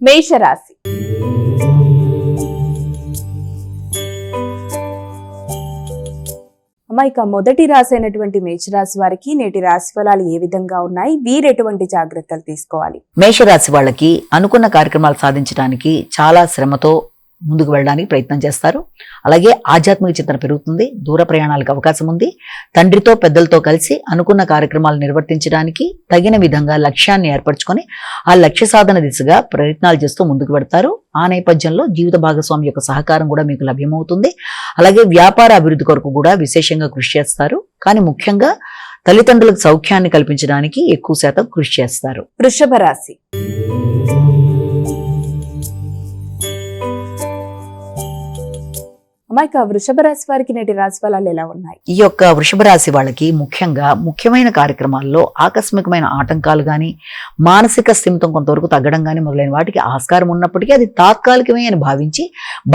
మేషరాశి. ఇక మొదటి రాశి అయినటువంటి మేషరాశి వారికి నేటి రాశి ఫలాలు ఏ విధంగా ఉన్నాయి? వీరు ఎటువంటి జాగ్రత్తలు తీసుకోవాలి? మేషరాశి వాళ్ళకి అనుకున్న కార్యక్రమాలు సాధించడానికి చాలా శ్రమతో ముందుకు వెళ్ళడానికి ప్రయత్నం చేస్తారు. అలాగే ఆధ్యాత్మిక చింతన పెరుగుతుంది. దూర ప్రయాణాలకు అవకాశం ఉంది. తండ్రితో పెద్దలతో కలిసి అనుకున్న కార్యక్రమాలు నిర్వర్తించడానికి తగిన విధంగా లక్ష్యాన్ని ఏర్పరచుకొని ఆ లక్ష్య సాధన దిశగా ప్రయత్నాలు చేస్తూ ముందుకు పెడతారు ఆ నేపథ్యంలో జీవిత భాగస్వామి యొక్క సహకారం కూడా మీకు లభ్యమవుతుంది. అలాగే వ్యాపార అభివృద్ధి కొరకు కూడా విశేషంగా కృషి చేస్తారు. కానీ ముఖ్యంగా తల్లిదండ్రులకు సౌఖ్యాన్ని కల్పించడానికి ఎక్కువ శాతం కృషి చేస్తారు. వృషభ రాశి. అమ్మ ఇక వృషభ రాశి వారికి నేటి రాశి ఫలాలు ఎలా ఉన్నాయి? ఈ యొక్క వృషభ రాశి వాళ్ళకి ముఖ్యంగా ముఖ్యమైన కార్యక్రమాల్లో ఆకస్మికమైన ఆటంకాలు కానీ మానసిక స్థిమితం కొంతవరకు తగ్గడం కానీ మొదలైన వాటికి ఆస్కారం ఉన్నప్పటికీ అది తాత్కాలికమే అని భావించి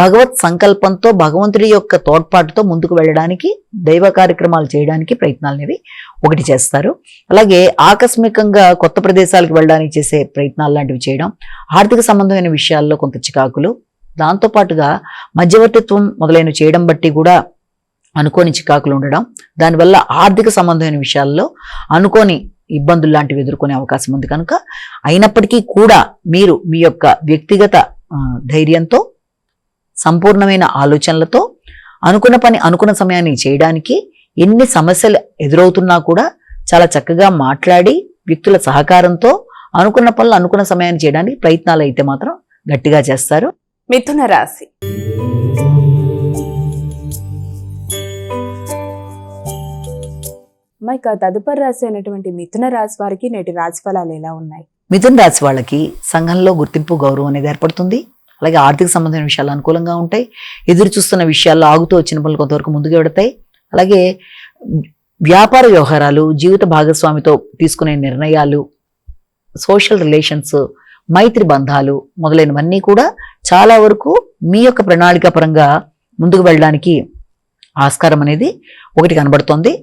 భగవత్ సంకల్పంతో భగవంతుడి యొక్క తోడ్పాటుతో ముందుకు వెళ్ళడానికి దైవ కార్యక్రమాలు చేయడానికి ప్రయత్నాలు అనేవి ఒకటి చేస్తారు. అలాగే ఆకస్మికంగా కొత్త ప్రదేశాలకు వెళ్ళడానికి చేసే ప్రయత్నాలు లాంటివి చేయడం ఆర్థిక సంబంధమైన విషయాల్లో కొంత చికాకులు దాంతోపాటుగా మధ్యవర్తిత్వం మొదలైన చేయడం బట్టి కూడా అనుకోని చికాకులు ఉండడం దానివల్ల ఆర్థిక సంబంధమైన విషయాల్లో అనుకోని ఇబ్బందులు లాంటివి ఎదుర్కొనే అవకాశం ఉంది కనుక అయినప్పటికీ కూడా మీరు మీ యొక్క వ్యక్తిగత ధైర్యంతో సంపూర్ణమైన ఆలోచనలతో అనుకున్న పని అనుకున్న సమయాన్ని చేయడానికి ఎన్ని సమస్యలు ఎదురవుతున్నా కూడా చాలా చక్కగా మాట్లాడి వ్యక్తుల సహకారంతో అనుకున్న పనులు అనుకున్న సమయాన్ని చేయడానికి ప్రయత్నాలు అయితే మాత్రం గట్టిగా చేస్తారు. మిథున రాశి. అమ్మ ఇక తదుపరి రాశి అయినటువంటి మిథున రాశి వారికి నేటి రాశి ఫలాలు ఎలా ఉన్నాయి? మిథున రాశి వాళ్ళకి సంఘంలో గుర్తింపు గౌరవం అనేది ఏర్పడుతుంది. అలాగే ఆర్థిక సంబంధమైన విషయాలు అనుకూలంగా ఉంటాయి. ఎదురు చూస్తున్న విషయాల్లో ఆగుతూ వచ్చిన పనులు కొంతవరకు ముందుకు వెడతాయి. అలాగే వ్యాపార వ్యవహారాలు జీవిత భాగస్వామితో తీసుకునే నిర్ణయాలు సోషల్ రిలేషన్స్ మైత్రి బంధాలు మొదలైనవన్నీ కూడా చాలా వరకు మీ యొక్క ప్రణాళిక పరంగా ముందుకు వెళ్ళడానికి ఆస్కారం అనేది ఒకటి కనబడుతోంది.